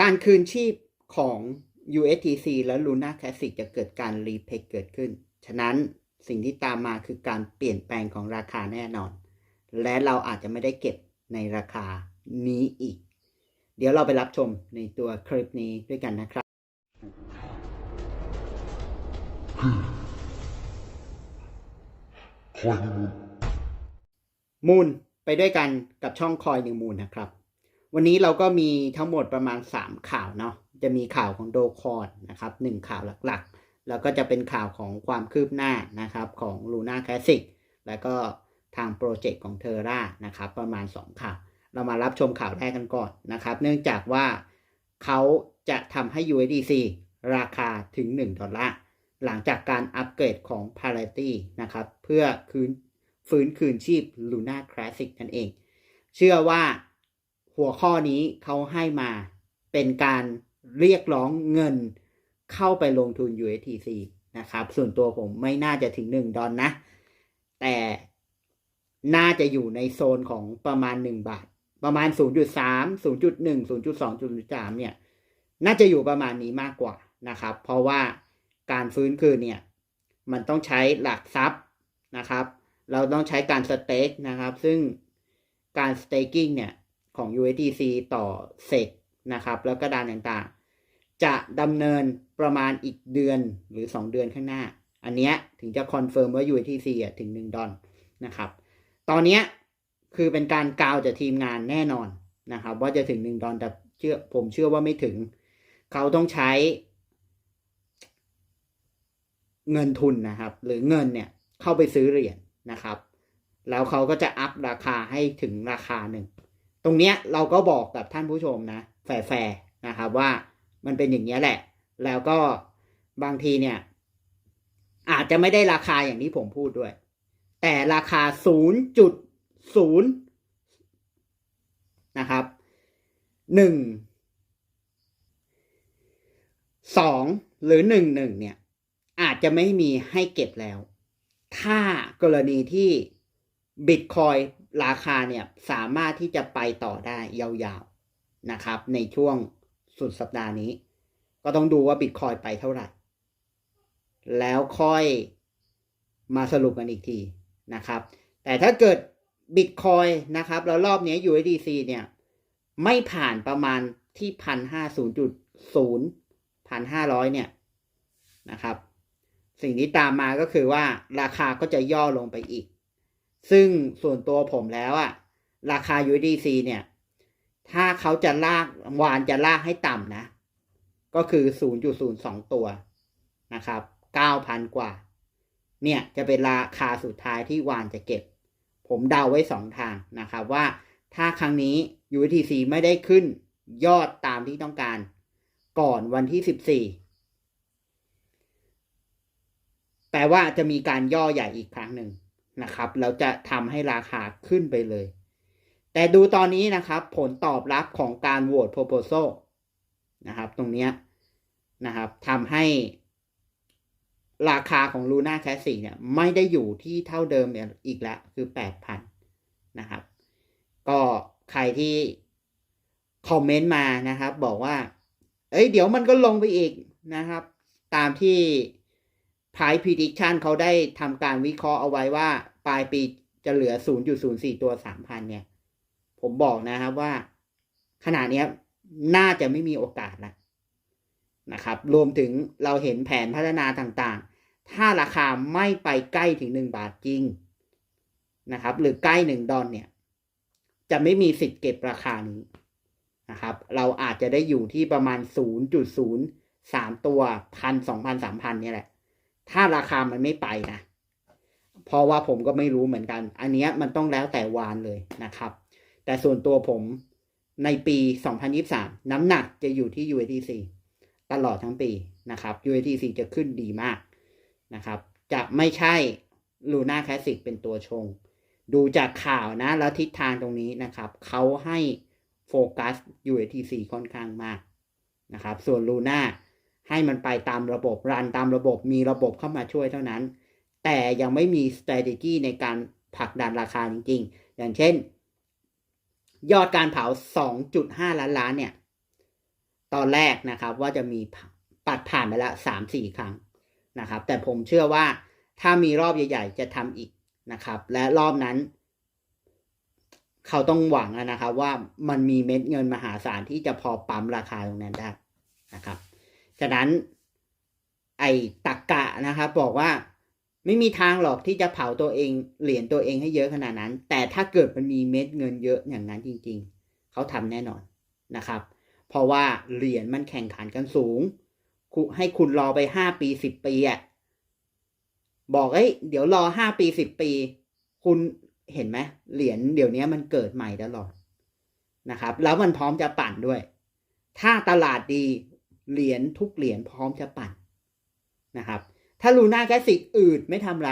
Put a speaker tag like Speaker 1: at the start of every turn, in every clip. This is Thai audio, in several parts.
Speaker 1: การคืนชีพของ USTC และ Luna Classic จะเกิดการรีเพกเกิดขึ้น ฉะนั้นสิ่งที่ตามมาคือการเปลี่ยนแปลงของราคาแน่นอน และเราอาจจะไม่ได้เก็บในราคานี้อีก เดี๋ยวเราไปรับชมในตัวคลิปนี้ด้วยกันนะครับ
Speaker 2: คอยมูล
Speaker 1: มูลไปด้วยกันกับช่องคอยนิวมูลนะครับ วันนี้เราก็มีทั้งหมดประมาณ 3 ข่าวเนาะ จะมีข่าวของโดคอนนะครับหนึ่งข่าวหลักๆ แล้วก็จะเป็นข่าวของความคืบหน้านะครับของ Luna Classic แล้วก็ทางโปรเจกต์ของเทอร่านะครับประมาณ 2 ข่าว เรามารับชมข่าวแรกกันก่อนนะครับ เนื่องจากว่าเขาจะทำให้ USDC ราคาถึง 1 ดอลลาร์ หลังจากการอัปเกรดของ Parity นะครับ เพื่อคืนฟื้นคืนชีพ Luna Classic นั่นเอง เชื่อว่า หัวข้อนี้เขาให้มาเป็นการเรียกร้องเงินเข้าไปลงทุน USTC นะครับ ส่วนตัวผมไม่น่าจะถึง 1 ดอลนะ แต่น่าจะอยู่ในโซนของประมาณ 1 บาท ประมาณ 0.3 0.1 0.2 0.3 เนี่ย น่าจะอยู่ประมาณนี้มากกว่านะครับ เพราะว่าการฟื้นคืนเนี่ย มันต้องใช้หลักทรัพย์นะครับ เราต้องใช้การสเต็กนะครับ ซึ่งการสเต็กกิ้งเนี่ย ของ USDC ต่อเซกนะครับ แล้วก็ดานต่างๆ จะดำเนินประมาณอีกเดือนหรือ 2 เดือนข้างหน้า อันเนี้ยถึงจะคอนเฟิร์มว่า USDC ถึง 1 ดอลนะครับ ตอนเนี้ยคือเป็นการกาวจากทีมงานแน่นอนนะครับ ว่าจะถึง 1 ดอลแต่เชื่อผมเชื่อว่าไม่ถึง เขาต้องใช้ เงินทุนนะครับ หรือเงินเนี่ยเข้าไปซื้อเหรียญนะครับ แล้วเขาก็จะอัพราคาให้ถึงราคาหนึ่ง ตรงเนี้ยเราก็บอกกับท่านผู้ชมนะแฟร์ๆนะครับว่ามันเป็นอย่างนี้ยแหละ แล้วก็บางทีเนี่ย อาจจะไม่ได้ราคาอย่างที่ผมพูดด้วย แต่ราคา 0.0 นะครับหนึ่งสองหรือหนึ่งหนึ่งเนี่ย อาจจะไม่มีให้เก็บแล้ว ถ้ากรณีที่บิตคอย ราคาเนี่ยสามารถที่จะไปต่อได้ยาวๆนะครับ ในช่วงสุดสัปดาห์นี้ ก็ต้องดูว่าบิตคอยไปเท่าไหร่ แล้วค่อยมาสรุปกันอีกทีนะครับ แต่ถ้าเกิดบิตคอยนะครับ แล้วรอบนี้ USDC เนี่ย ไม่ผ่านประมาณที่พันห้าศูนย์จุดศูนย์พันห้าร้อยเนี่ยนะครับ สิ่งที่ตามมาก็คือว่าราคาก็จะย่อลงไปอีก ซึ่งส่วนตัวผมแล้วอะราคา USDC เนี่ย ถ้าเขาจะลากวานจะลากให้ต่ำนะ ก็คือ 0.02 ตัวนะครับ 9,000 กว่า เนี่ยจะเป็นราคาสุดท้ายที่วานจะเก็บ ผมเดาไว้สองทางนะครับว่าถ้าครั้งนี้ USDC ไม่ได้ขึ้นยอดตามที่ต้องการ ก่อนวันที่ 14 แปลว่าจะมีการย่อใหญ่อีกครั้งหนึ่ง นะครับแล้วจะทำให้ราคาขึ้นไปเลย แต่ดูตอนนี้นะครับ ผลตอบรับของการโหวต proposal นะครับ ตรงนี้นะครับทำให้ราคาของ Luna c a s s i c เนี่ย ไม่ได้อยู่ที่เท่าเดิมอีกแล้ว คือ 8,000 นะครับ ก็ใครที่คอมเมนต์มานะครับ บอกว่า เอ้ย เดี๋ยวมันก็ลงไปอีกนะครับ ตามที่ Price Prediction เขาได้ทำการวิเคราะห์เอาไว้ว่า ปลายปีจะเหลือ 0.04 ตัว 3,000 เนี่ย ผมบอกนะครับว่า ขนาดนี้น่าจะไม่มีโอกาสแล้วนะครับ รวมถึงเราเห็นแผนพัฒนาต่างๆ ถ้าราคาไม่ไปใกล้ถึง 1 บาทจริงนะครับ หรือใกล้ 1 ดอลเนี่ย จะไม่มีสิทธิ์เก็บราคานี้นะครับ เราอาจจะได้อยู่ที่ประมาณ 0.03 ตัวพันสองพันสามพันเนี่ยแหละ ถ้าราคามันไม่ไปนะ เพราะว่าผมก็ไม่รู้เหมือนกัน อันนี้มันต้องแล้วแต่วานเลยนะครับ แต่ส่วนตัวผมในปี 2023 น้ำหนักจะอยู่ที่ USDC ตลอดทั้งปีนะครับ USDC จะขึ้นดีมากนะครับ จะไม่ใช่ Luna Classic เป็นตัวชง ดูจากข่าวนะ แล้วทิศทางตรงนี้นะครับ เขาให้โฟกัส USDC ค่อนข้างมากนะครับ ส่วน Luna ให้มันไปตามระบบรันตามระบบมีระบบเข้ามาช่วยเท่านั้น แต่ยังไม่มี strategy ในการผลักดันราคาจริงๆ อย่างเช่น ยอดการเผา 2.5 ล้านล้านเนี่ย ตอนแรกนะครับว่าจะมีปัดผ่านไปละสามสี่ครั้งนะครับ แต่ผมเชื่อว่าถ้ามีรอบใหญ่ ๆ จะทำอีกนะครับ และรอบนั้น เขาต้องหวังนะครับว่ามันมีเม็ดเงินมหาศาลที่จะพอปั๊มราคาตรงนั้นได้นะครับ ฉะนั้น ไอ้ตักกะนะครับบอกว่าไม่มีทางหรอกที่จะเผาตัวเองเหรียญตัวเองให้เยอะขนาดนั้น แต่ถ้าเกิดมันมีเม็ดเงินเยอะอย่างนั้นจริง ๆ เขาทำแน่นอนนะครับ เพราะว่าเหรียญมันแข่งขันกันสูงคุให้คุณรอไปห้าปีสิบปีอะบอกเอ้ยเดี๋ยวรอห้าปีสิบปี คุณเห็นไหมเหรียญเดี๋ยวนี้มันเกิดใหม่ตลอดนะครับ แล้วมันพร้อมจะปั่นด้วย ถ้าตลาดดี เหรียญทุกเหรียญพร้อมจะปั่นนะครับ ถ้าลูน่าแคสสิกอืดไม่ทำไร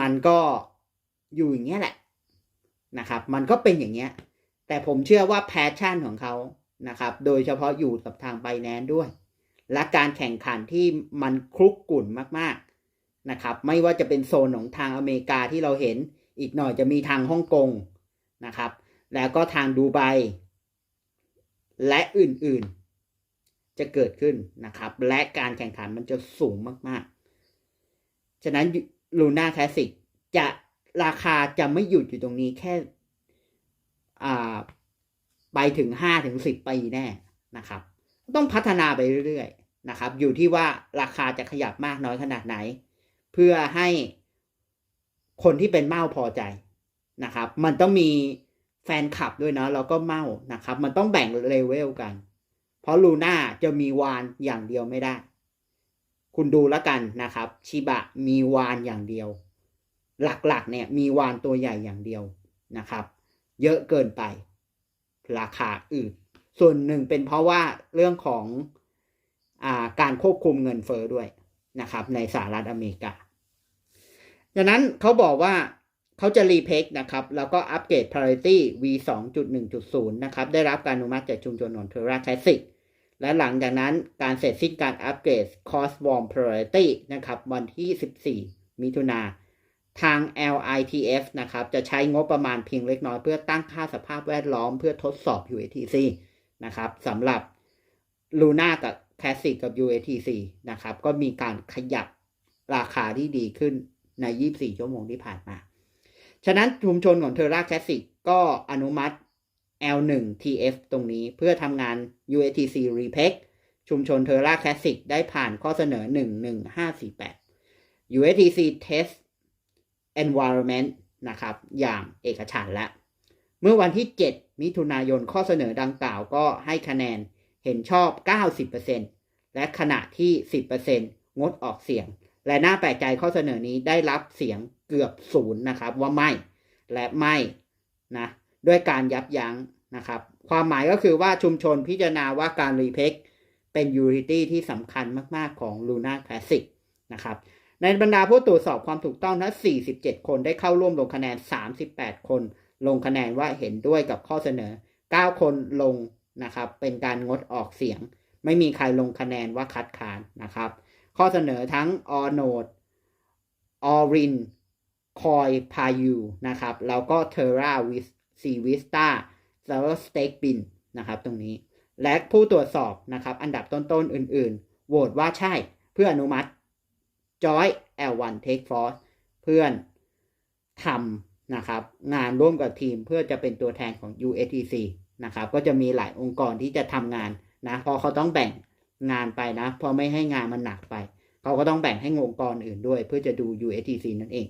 Speaker 1: มันก็อยู่อย่างเงี้ยแหละนะครับ มันก็เป็นอย่างเงี้ย แต่ผมเชื่อว่าแพชชั่นของเขานะครับ โดยเฉพาะอยู่กับทางไบแนนด้วย และการแข่งขันที่มันคลุกกลุ่นมากๆนะครับ ไม่ว่าจะเป็นโซนของทางอเมริกาที่เราเห็น อีกหน่อยจะมีทางฮ่องกงนะครับ แล้วก็ทางดูไบ และอื่นๆ จะเกิดขึ้นนะครับ และการแข่งขันมันจะสูงมากๆ ฉะนั้นลูน่าคลาสสิกจะราคาจะไม่หยุดอยู่ตรงนี้แค่ไปถึงห้าถึงสิบปีแน่นะครับ ต้องพัฒนาไปเรื่อยๆนะครับ อยู่ที่ว่าราคาจะขยับมากน้อยขนาดไหน เพื่อให้คนที่เป็นเมาพอใจนะครับ มันต้องมี แฟนคลับด้วยนะแล้วก็เมานะครับ มันต้องแบ่งเลเวลกัน เพราะลูน่าจะมีวานอย่างเดียวไม่ได้ คุณดูแล้วกันนะครับ ชิบะมีวานอย่างเดียว หลักๆเนี่ยมีวานตัวใหญ่อย่างเดียวนะครับ เยอะเกินไป ราคาอื่น ส่วนหนึ่งเป็นเพราะว่าเรื่องของอาการควบคุมเงินเฟอ้อด้วยนะครับ ในสหรัฐอเมริกาดังนั้นเขาบอกว่า เขาจะรีเพกนะครับ แล้วก็อัปเกรด Priority V 2.1.0 นะครับ ได้รับการอนุมัติจากชุมชนของ Terra Classic และหลังจากนั้นการเสร็จสิ้นการอัปเกรด Cost Warm Priority นะครับ วันที่ 14 มิถุนาทาง LITF นะครับ จะใช้งบประมาณเพียงเล็กน้อย เพื่อตั้งค่าสภาพแวดล้อมเพื่อทดสอบ UATC นะครับสำหรับ Luna กับ Classic กับ UATC นะครับ ก็มีการขยับราคาที่ดีขึ้นใน 24 ชั่วโมงที่ผ่านมา ฉะนั้นชุมชนของ Terra Classic ก็อนุมัติ L1 TF ตรงนี้เพื่อทำงาน UATC Repec ชุมชน Terra Classic ได้ผ่านข้อเสนอ 11548 UATC Test Environment นะครับอย่างเอกฉันแล้วเมื่อวันที่ 7 มิถุนายนข้อเสนอดังกล่าวก็ให้คะแนนเห็นชอบ 90%และขณะที่ 10%งดออกเสียง และน่าแปลกใจข้อเสนอนี้ได้รับเสียง กือบศูนย์นะครับว่าไม่และไม่นะด้วยการยับยั้งนะครับ ความหมายก็คือว่าชุมชนพิจารณาว่าการรีเพกเป็นยูทิตี้ที่สำคัญมาก ๆ ของ Luna Classic นะครับในบรรดาผู้ตรวจสอบความถูกต้องทั้ง 47 คนได้เข้าร่วมลงคะแนน 38 คน ลงคะแนนว่าเห็นด้วยกับข้อเสนอ 9 คนลงนะครับ เป็นการงดออกเสียง ไม่มีใครลงคะแนนว่าคัดค้านนะครับ ข้อเสนอทั้ง o n o d o r i n c o i p a y u นะครับ แล้วก็ Terra with c v i s t a s e r s t a k e Bin นะครับ ตรงนี้ และผู้ตรวจสอบนะครับ อันดับต้นๆ อื่นๆ โหวตว่าใช่เพื่ออนุมัติ Joy L1 Take Force เพื่อนทำนะครับ งานร่วมกับทีมเพื่อจะเป็นตัวแทนของ UATC นะครับ ก็จะมีหลายองค์กรที่จะทำงานนะพราะเขาต้องแบ่งงานไปนะพราะไม่ให้งานมันหนักไป เขาก็ต้องแบ่งให้องค์กรอื่นด้วย เพื่อจะดู UATC นั่นเอง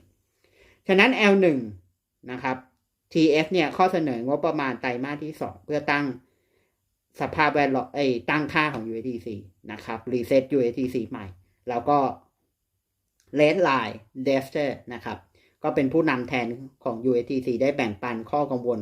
Speaker 1: ฉะนั้น L1 นะครับ TF เนี่ยข้อเสนองบประมาณไตรมาสที่ 2 เพื่อตั้งสภาพแวดล้อมเอ้ตั้งค่าของ UATC นะครับ รีเซ็ต UATC ใหม่ แล้วก็ Red Line d e s t e r นะครับ ก็เป็นผู้นำแทนของ UATC ได้แบ่งปันข้อกังวล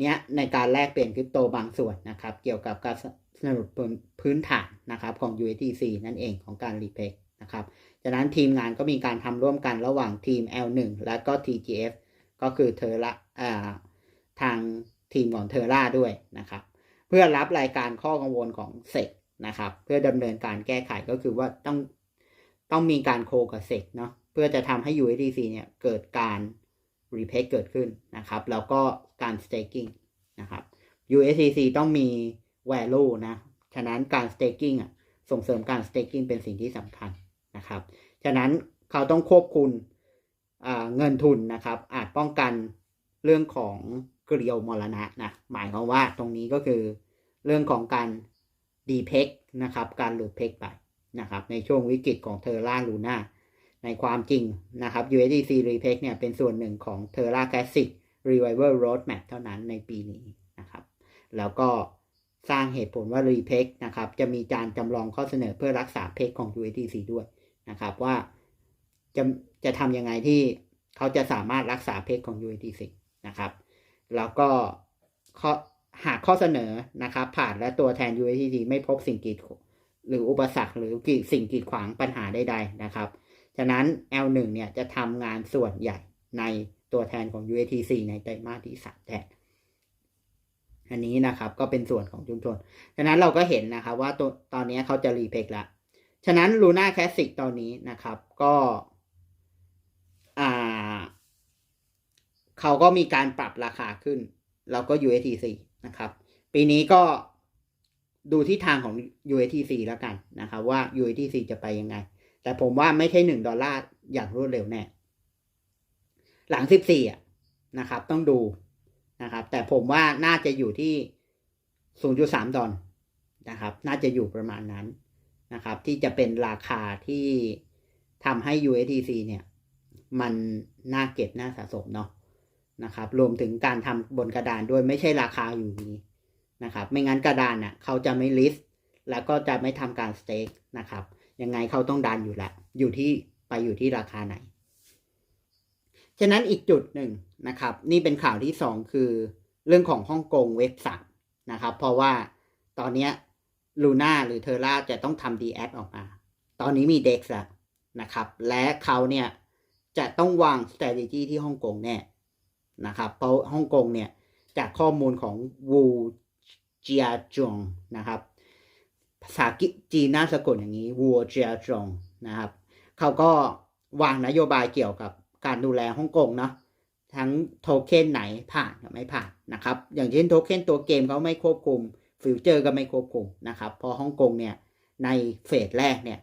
Speaker 1: เนี้ยในการแลกเปลี่ยนคริปโตบางส่วนนะครับ เกี่ยวกับการสนับสนุนพื้นฐานนะครับของ UATC นั่นเองของการรีเพก นะครับจากนั้นทีมงานก็มีการทำร่วมกันระหว่างทีม L1 และก็ TGF ก็คือเทอร่าอ่าทางทีมของเทอร่าด้วยนะครับ เพื่อรับรายการข้อกังวลของเซกนะครับ เพื่อดำเนินการแก้ไขก็คือว่าต้องต้องมีการโคกับเซกเนาะเพื่อจะทำให้ USDC เนี่ยเกิดการรีเพกเกิดขึ้นนะครับ แล้วก็การ staking นะครับ USDC ต้องมี value นะ ฉะนั้นการ staking อะส่งเสริมการ staking เป็นสิ่งที่สำคัญ นะครับ ฉะนั้นเขาต้องควบคุมเงินทุนนะครับ อาจป้องกันเรื่องของเกลียวมรณะนะหมายความว่าตรงนี้ก็คือเรื่องของการดีเพกนะครับ การหลุดเพกไปนะครับ ในช่วงวิกฤตของเทอร่าลูน่าในความจริงนะครับ USDC Repeg เนี่ยเป็นส่วนหนึ่งของ Terra Classic Revival Roadmap เท่านั้นในปีนี้นะครับ แล้วก็สร้างเหตุผลว่า Repeg นะครับ จะมีการจำลองข้อเสนอเพื่อรักษาเพกของ USDC ด้วย นะครับว่าจะจะทำยังไงที่เขาจะสามารถรักษาเพกของ USDC นะครับ แล้วก็ข้อหากข้อเสนอนะครับ ผ่านและตัวแทน USDC ไม่พบสิ่งกีดหรืออุปสรรคหรือสิ่งกีดขวางปัญหาใดๆนะครับ ฉะนั้น L1 เนี่ยจะทำงานส่วนใหญ่ในตัวแทนของ UATC ในไตรมาสที่สามแทนอันนี้นะครับก็เป็นส่วนของชุมชน ฉะนั้นเราก็เห็นนะครับว่าตัวตอนนี้เขาจะรีเพกแล้ว ฉะนั้น Luna Classic ตอนนี้นะครับ ก็เขาก็มีการปรับราคาขึ้น แล้วก็ UATC นะครับ ปีนี้ก็ดูที่ทางของ UATC แล้วกันนะครับว่า UATC จะไปยังไง แต่ผมว่าไม่ใช่หนึ่งดอลลาร์อย่างรวดเร็วแน่ หลังสิบสี่อะนะครับ ต้องดูนะครับ แต่ผมว่าน่าจะอยู่ที่ศูนย์จุดสามดอลนะครับ น่าจะอยู่ประมาณนั้น นะครับ ที่จะเป็นราคาที่ทำให้ USDC เนี่ยมันน่าเก็บน่าสะสมเนาะนะครับ รวมถึงการทำบนกระดานด้วยไม่ใช่ราคาอยู่นี้นะครับ ไม่งั้นกระดานน่ะเขาจะไม่ลิสต์แล้วก็จะไม่ทำการสเต็กนะครับยังไงเขาต้องดันอยู่แล้วอยู่ที่ไปอยู่ที่ราคาไหน ฉะนั้นอีกจุดหนึ่งนะครับ นี่เป็นข่าวที่สองคือเรื่องของฮ่องกงเว็บสามนะครับ เพราะว่าตอนนี้ ลูน่าหรือเทอร่าจะต้องทำ d ีแอดออกมา ตอนนี้มี DEX แล้วนะครับ และเขาเนี่ยจะต้องวาง strategy ที่ฮ่องกงแน่นะครับ เพราะฮ่องกงเนี่ยจากข้อมูลของวูเจียจงนะครับ ภาษาจีนน่าสะกดอย่างนี้วัวเจียจงนะครับ เขาก็วางนโยบายเกี่ยวกับการดูแลฮ่องกงเนาะทั้งโทเค็นไหนผ่านกับไม่ผ่านนะครับ อย่างเช่นโทเค็นตัวเกมเขาไม่ควบคุม ฟิวเจอร์ก็ไม่ควบคุมนะครับเพอฮ่องกงเนี่ยในเฟสแรกเนี่ย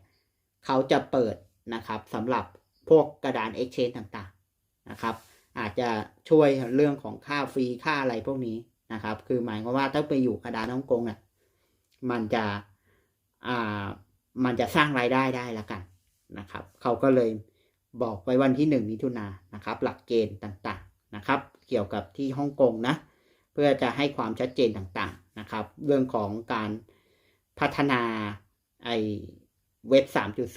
Speaker 1: เขาจะเปิดนะครับสำหรับพวกกระดาน Exchange ต่างๆนะครับ อาจจะช่วยเรื่องของค่าฟรีค่าอะไรพวกนี้นะครับ คือหมายความว่าถ้าไปอยู่กระดานฮ่องกงอะมันจะอ่ามันจะสร้างรายได้ได้ละกันนะครับเขาก็เลยบอกไว้วันที่หนึ่งมิถุนายนนะครับ หลักเกณฑ์ต่างๆนะครับ เกี่ยวกับที่ฮ่องกงนะ เพื่อจะให้ความชัดเจนต่างๆ นะครับ เรื่องของการพัฒนาไอเว็บ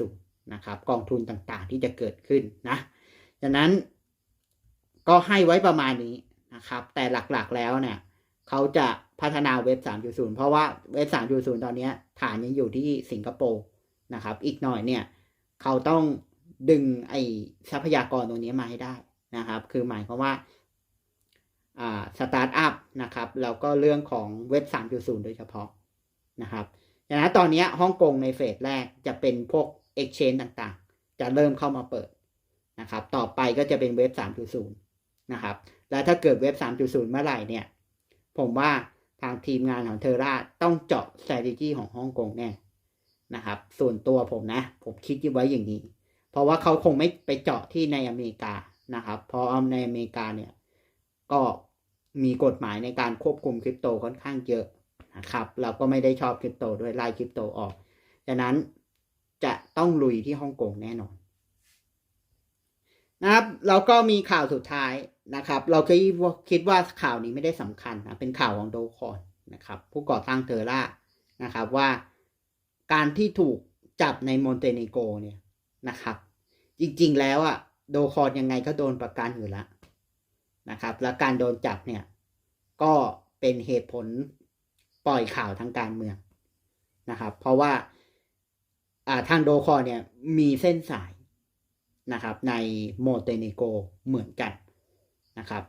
Speaker 1: 3.0 นะครับ กองทุนต่างๆที่จะเกิดขึ้นนะดังนั้นก็ให้ไว้ประมาณนี้นะครับ แต่หลักๆแล้วเนี่ยเขาจะพัฒนาเว็บ 3.0 เพราะว่าเว็บ 3.0 ตอนนี้ฐานยังอยู่ที่สิงคโปร์นะครับ อีกหน่อยเนี่ยเขาต้องดึงไอทรัพยากรตรงนี้มาให้ได้นะครับ คือหมายความว่าอ่า สตาร์ทอัพนะครับแล้วก็เรื่องของเว็บ 3.0 โดยเฉพาะนะครับดังนั้นตอนนี้ฮ่องกงในเฟสแรกจะเป็นพวก Exchange ต่างๆ จะเริ่มเข้ามาเปิดนะครับต่อไปก็จะเป็นเว็บ 3.0 นะครับแล้วถ้าเกิดเว็บ 3.0 เมื่อไหร่เนี่ย ผมว่าทางทีมงานของเทอร่าต้องเจาะ strategy ของฮ่องกงแน่นะครับ ส่วนตัวผมนะ ผมคิดไว้อย่างนี้ เพราะว่าเขาคงไม่ไปเจาะที่ในอเมริกานะครับ เพราะในอเมริกาเนี่ย ก็มีกฎหมายในการควบคุมคริปโตค่อนข้างเยอะนะครับ เราก็ไม่ได้ชอบคริปโตด้วยไล่คริปโตออกดังนั้นจะต้องลุยที่ฮ่องกงแน่นอนนะครับเราก็มีข่าวสุดท้ายนะครับ เราคิดว่าคิดว่าข่าวนี้ไม่ได้สำคัญนะเป็นข่าวของโดคอนนะครับ ผู้ก่อตั้งเทอร่านะครับว่าการที่ถูกจับในมอนเตเนโกเนี่ยนะครับ จริงๆแล้วอะโดคอนยังไงก็โดนประกันอยู่แล้ว นะครับ และการโดนจับเนี่ยก็เป็นเหตุผลปล่อยข่าวทางการเมืองนะครับ เพราะว่าทางโดคอเนี่ยมีเส้นสายนะครับ ในโมเตเนโกเหมือนกันนะครับ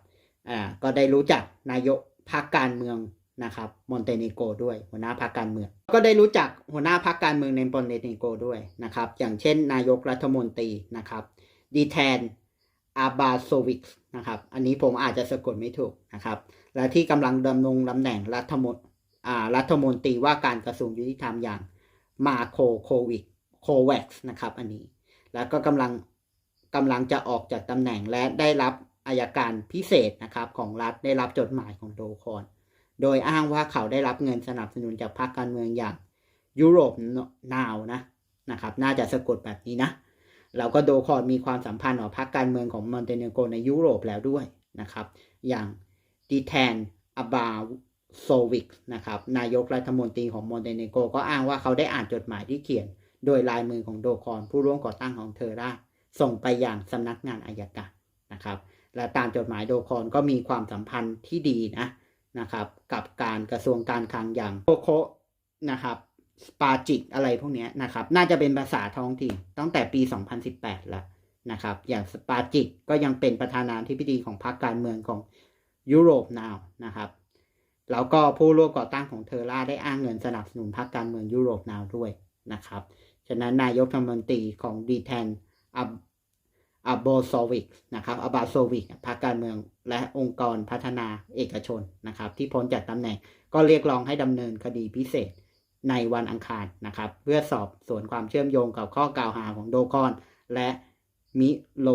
Speaker 1: อ่าก็ได้รู้จักนายกพรรคการเมืองนะครับมอนเตเนโกด้วยหัวหน้าพรรคการเมือง ก็ได้รู้จักหัวหน้าพรรคการเมืองในมอนเตเนโกด้วยนะครับ อย่างเช่น นายกรัฐมนตรีนะครับ ดีแทน อาบาโซวิกนะครับ อันนี้ผมอาจจะสะกดไม่ถูกนะครับ และที่กำลังดำรงตำแหน่งรัฐมนรัฐมนตรีว่าการกระทรวงยุติธรรมอย่างมาโคโควิกโควัคนะครับ อันนี้ แล้วก็กำลังกำลังจะออกจากตำแหน่งและได้รับอายการพิเศษนะครับของรัฐได้รับจดหมายของโดคอน โดยอ้างว่าเขาได้รับเงินสนับสนุนจากพรรคการเมืองอย่างยุโรปนาวนะนะครับ น่าจะสะกดแบบนี้นะ แล้วก็โดคอนมีความสัมพันธ์กับพรรคการเมืองของมอนเตเนโกรในยุโรปแล้วด้วยนะครับ อย่างดิแทนอาบาโซวิกนะครับนายกรัฐมนตรีของมอนเตเนโกรก็อ้างว่าเขาได้อ่านจดหมายที่เขียน โดยลายมือของโดคอนผู้ร่วมก่อตั้งของเทอร่าส่งไปยังสำนักงานอายการนะครับ และตามจดหมายโดคอนก็มีความสัมพันธ์ที่ดีนะนะครับ กับการกระทรวงการคลังอย่างโคโคนะครับ สปาจิกอะไรพวกนี้นะครับ น่าจะเป็นภาษาท้องถิ่นตั้งแต่ปี 2018แล้วนะครับ อย่างสปาจิกก็ยังเป็นประธานาธิบดีของพรรคการเมืองของยุโรปนาวนะครับ แล้วก็ผู้ร่วมก่อตั้งของเทอร่าได้อ้างเงินสนับสนุนพรรคการเมืองยุโรปนาวด้วยนะครับ ฉะนั้นนายกรัฐมนตรีของดีแทนอับอับโบโซวิกนะครับอับบาโซวิกพรรคการเมืองและองค์กรพัฒนาเอกชนนะครับ ที่พ้นจากตำแหน่งก็เรียกร้องให้ดำเนินคดีพิเศษ ในวันอังคารนะครับ เพื่อสอบสวนความเชื่อมโยงกับข้อกล่าวหาของโดคอน และมิโล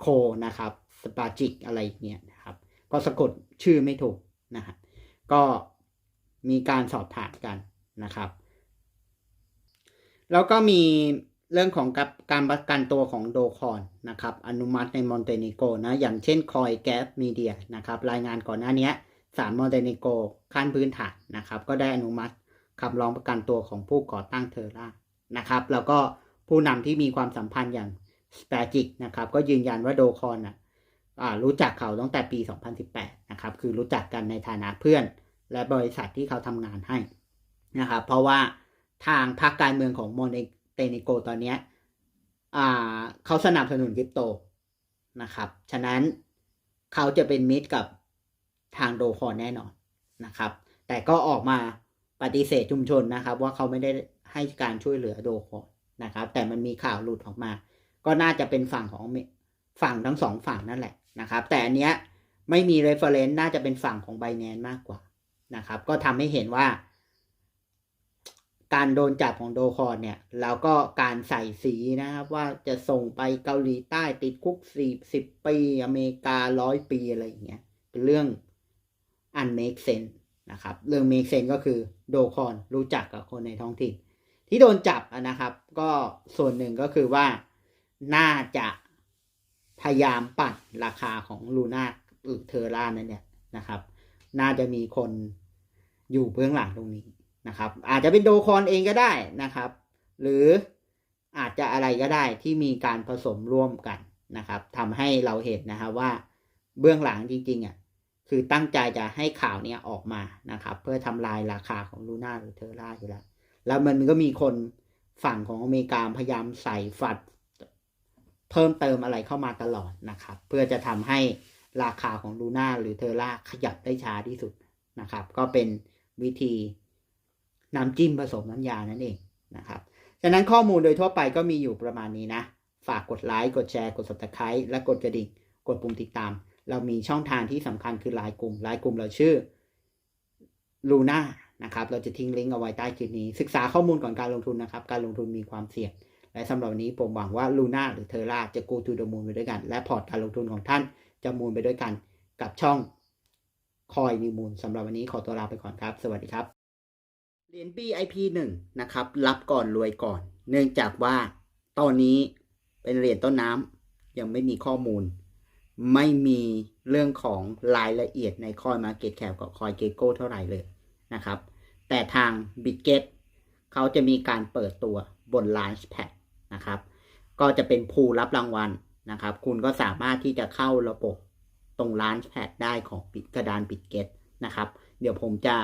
Speaker 1: โคนะครับสปาจิกอะไรเงี้ยนะครับ ก็สะกดชื่อไม่ถูกนะครับก็มีการสอบถามกันนะครับ แล้วก็มีเรื่องของกับการประกันตัวของโดคอนนะครับ อนุมัติในมอนเตเนโกนะ อย่างเช่นคอยแก p มีเดียนะครับ รายงานก่อนหน้านี้ ศาลมอนเตเนโกขั้นพื้นฐานนะครับ ก็ได้อนุมัติคำร้องประกันตัวของผู้ก่อตั้งเทอร่านะครับ แล้วก็ผู้นำที่มีความสัมพันธ์อย่างสเปจิกนะครับก็ยืนยันว่าโดคอนอะรู้จักเขาตั้งแต่ปี 2018 นะครับ คือรู้จักกันในฐานะเพื่อน และบริษัทที่เขาทำงานให้นะครับ เพราะว่าทางพรรคการเมืองของมอนเตเนโกตอนนี้เขาสนับสนุนคริปโตนะครับ ฉะนั้นเขาจะเป็นมิตรกับ ทางโดคอนแน่นอนนะครับ แต่ก็ออกมาปฏิเสธชุมชนนะครับ ว่าเขาไม่ได้ให้การช่วยเหลือโดคอนนะครับ แต่มันมีข่าวหลุดออกมา ก็น่าจะเป็นฝั่งของฝั่งทั้งสองฝั่งนั่นแหละนะครับ แต่อันเนี้ยไม่มี reference น่าจะเป็นฝั่งของไบแนนมากกว่านะครับ ก็ทำให้เห็นว่า การโดนจับของโดคอนเนี่ย แล้วก็การใส่สีนะครับว่าจะส่งไปเกาหลีใต้ติดคุกสี่สิบปี อเมริการ้อยปีอะไรอย่างเงี้ย เป็นเรื่อง อัน make sense นะครับ เรื่อง make sense ก็คือโดคอนรู้จักกับคนในท้องถิ่น ที่โดนจับนะครับ ก็ส่วนหนึ่งก็คือว่าน่าจะพยายามปัดราคาของลูน่าหรือเทอร่านั่นเนี่ยนะครับ น่าจะมีคนอยู่เบื้องหลังตรงนี้นะครับ อาจจะเป็นโดคอนเองก็ได้นะครับ หรืออาจจะอะไรก็ได้ที่มีการผสมร่วมกันนะครับทำให้เราเห็นนะครับว่าเบื้องหลังจริงๆอะ คือตั้งใจจะให้ข่าวเนี้ยออกมานะครับ เพื่อทำลายราคาของลูน่าหรือเทอร่าอยู่แล้ว แล้วมันก็มีคนฝั่งของอเมริกาพยายามใส่ฝัดเพิ่มเติมอะไรเข้ามาตลอดนะครับ เพื่อจะทำให้ราคาของลูน่าหรือเทอร่าขยับได้ช้าที่สุดนะครับ ก็เป็นวิธีน้ำจิ้มผสมน้ำยานั่นเองนะครับฉะนั้นข้อมูลโดยทั่วไปก็มีอยู่ประมาณนี้นะ ฝากกดไลค์ กดแชร์ กด subscribe และกดกระดิ่ง กดปุ่มติดตาม เรามีช่องทางที่สำคัญคือไลน์กลุ่มไลน์กลุ่มเราชื่อลูน่านะครับเราจะทิ้งลิงก์เอาไว้ใต้คลิปนี้ ศึกษาข้อมูลก่อนการลงทุนนะครับ การลงทุนมีความเสี่ยง และสำหรับวันนี้ผมหวังว่าลูน่าหรือเทอร่าจะ go to the moon ไปด้วยกัน และพอร์ตการลงทุนของท่านจะมูลไปด้วยกันกับช่องคอยนิมูลสำหรับวันนี้ขอตัวลาไปก่อนครับ สวัสดีครับเหรียญ BIP 1นะครับรับก่อนรวยก่อน เนื่องจากว่าตอนนี้เป็นเหรียญต้นน้ำยังไม่มีข้อมูล ไม่มีเรื่องของรายละเอียดในคอย Market Cap กับคอยเกโก้เท่าไหร่เลยนะครับ แต่ทาง b i t g e t เขาจะมีการเปิดตัวบน Launchpad นะครับ ก็จะเป็นภูรับรางวัลนะครับ คุณก็สามารถที่จะเข้าระบบตรง Launchpad ได้ของกระดาน b i t g e t นะครับ เดี๋ยวผมจะ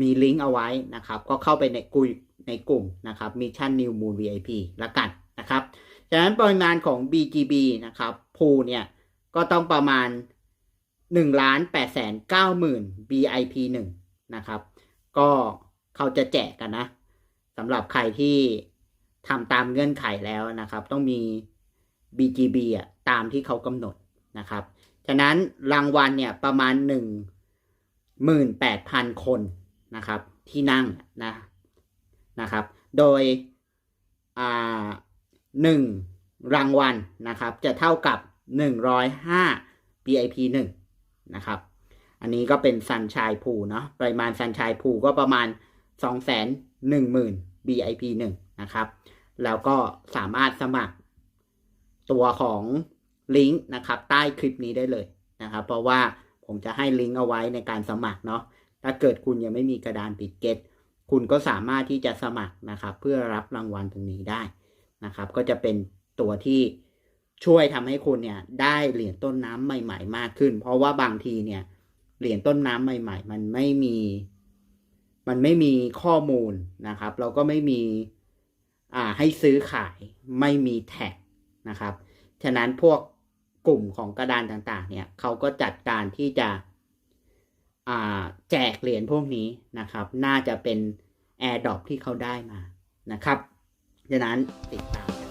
Speaker 1: มีลิงก์เอาไว้นะครับ ก็เข้าไปในกุยในกลุ่มนะครับมิชชั่น New Moon VIP ละกันนะครับฉะนั้นปริมาณของ BGB นะครับพูเนี่ย ก็ต้องประมาณ1ล้าน8แสน9หมื่น BIP 1นะครับ ก็เขาจะแจกกันนะสำหรับใครที่ทำตามเงื่อนไขแล้วนะครับ ต้องมี BGB อะตามที่เขากำหนดนะครับ ฉะนั้นรางวัลเนี่ยประมาณ1หมื่นแปดพันคนนะครับ ที่นั่งนะนะครับ โดยอ่าหนึ่งรางวัลนะครับ จะเท่ากับ หนึ่งร้อยห้า BIP หนึ่งนะครับ อันนี้ก็เป็นซันช n ยพูเนาะปริมาณซันช n ยพูก็ประมาณสองแสนหนึ่งหมื่น BIP หนึ่งนะครับ แล้วก็สามารถสมัครตัวของลิงก์นะครับ ใต้คลิปนี้ได้เลยนะครับ เพราะว่าผมจะให้ลิงก์เอาไว้ในการสมัครเนาะถ้าเกิดคุณยังไม่มีกระดานปิดเก็ตคุณก็สามารถที่จะสมัครนะครับ เพื่อรับรางวัลตรงนี้ได้นะครับ ก็จะเป็นตัวที่ ช่วยทำให้คุณเนี่ยได้เหรียญต้นน้ำใหม่ ๆ มากขึ้น เพราะว่าบางทีเนี่ยเหรียญต้นน้ำใหม่ ๆ มันไม่มี มันไม่มีข้อมูลนะครับเราก็ไม่มีอ่าให้ซื้อขายไม่มีแท็กนะครับ ฉะนั้นพวกกลุ่มของกระดานต่างๆ เนี่ยเขาก็จัดการที่จะอ่าแจกเหรียญพวกนี้นะครับ น่าจะเป็น Air d r o p ที่เขาได้มานะครับฉะนั้นติดตาม